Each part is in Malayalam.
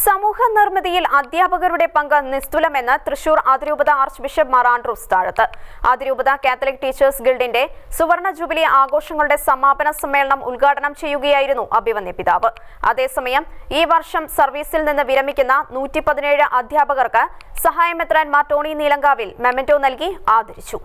സമൂഹ നിർമ്മിതിയിൽ അധ്യാപകരുടെ പങ്ക് നിസ്തുലമെന്ന് തൃശൂർ അതിരൂപത ആർച്ച് ബിഷപ്പ് മാർ ആൻഡ്രൂസ് താഴത്ത്. അതിരൂപത കാത്തലിക് ടീച്ചേഴ്സ് ഗിൽഡിന്റെ സുവർണ ജൂബിലി ആഘോഷങ്ങളുടെ സമാപന സമ്മേളനം ഉദ്ഘാടനം ചെയ്യുകയായിരുന്നു അഭിവന്യ പിതാവ്. അതേസമയം ഈ വർഷം സർവീസിൽ നിന്ന് വിരമിക്കുന്ന നൂറ്റി പതിനേഴ് അധ്യാപകർക്ക് സഹായമെത്രാൻ മാർ ടോണി നീലങ്കാവിൽ മെമന്റോ നൽകി ആദരിച്ചു.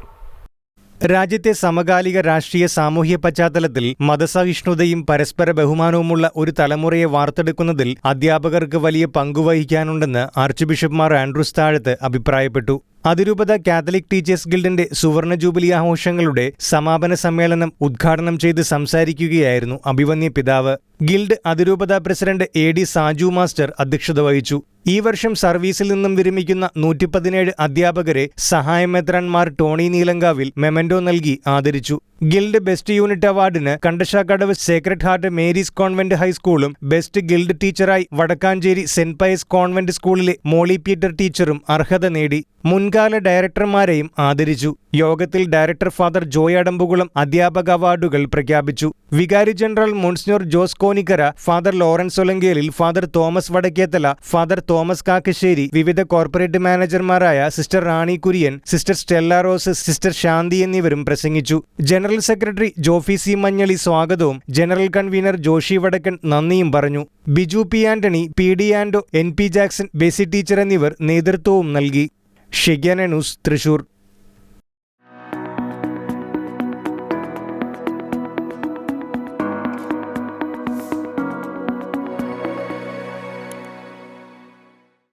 രാജ്യത്തെ സമകാലിക രാഷ്ട്രീയ സാമൂഹ്യ പശ്ചാത്തലത്തിൽ മതസഹിഷ്ണുതയും പരസ്പര ബഹുമാനവുമുള്ള ഒരു തലമുറയെ വാർത്തെടുക്കുന്നതിൽ അധ്യാപകർക്ക് വലിയ പങ്കുവഹിക്കാനുണ്ടെന്ന് ആർച്ച് ബിഷപ്പ്മാർ ആൻഡ്രൂസ് താഴത്ത് അഭിപ്രായപ്പെട്ടു. അതിരൂപത കാത്തലിക് ടീച്ചേഴ്സ് ഗിൽഡിന്റെ സുവർണ ജൂബിലി ആഘോഷങ്ങളുടെ സമാപന സമ്മേളനം ഉദ്ഘാടനം ചെയ്ത് സംസാരിക്കുകയായിരുന്നു അഭിവന്യ പിതാവ്. ഗിൽഡ് അതിരൂപത president A D Saju master അധ്യക്ഷത വഹിച്ചു. ഈ വർഷം സർവീസിൽ നിന്നും വിരമിക്കുന്ന നൂറ്റിപ്പതിനേഴ് അധ്യാപകരെ സഹായമെത്രാൻമാർ ടോണി നീലങ്കാവിൽ മെമന്റോ നൽകി ആദരിച്ചു. ഗിൽഡ് ബെസ്റ്റ് യൂണിറ്റ് അവാർഡിന് Kandassankadavu Sacred Heart Mary's convent ഹൈസ്കൂളും best guild ടീച്ചറായി വടക്കാഞ്ചേരി സെന്റ് പയസ് കോൺവെന്റ് സ്കൂളിലെ മോളി പീറ്റർ ടീച്ചറും അർഹത നേടി. മുൻകാല ഡയറക്ടർമാരെയും ആദരിച്ചു. യോഗത്തിൽ ഡയറക്ടർ ഫാദർ ജോയ് അടമ്പുകുളം അധ്യാപക അവാർഡുകൾ പ്രഖ്യാപിച്ചു. വികാരി general monsignor Jose Konikkara father Lawrence Olankelil father Thomas Vadakkethala father Thomas Kakkassery വിവിധ corporate മാനേജർമാരായ sister Rani Kurian sister Stella Rose sister Shanthi എന്നിവരും പ്രസംഗിച്ചു. General secretary Jofy C Manjaly സ്വാഗതവും ജനറൽ കൺവീനർ ജോഷി വടക്കൻ നന്ദിയും പറഞ്ഞു. Biju P Antony P D Ando N P Jackson Bessy teacher എന്നിവർ നേതൃത്വവും നൽകി. ഷിഗ്യാന ന്യൂസ് തൃശൂർ.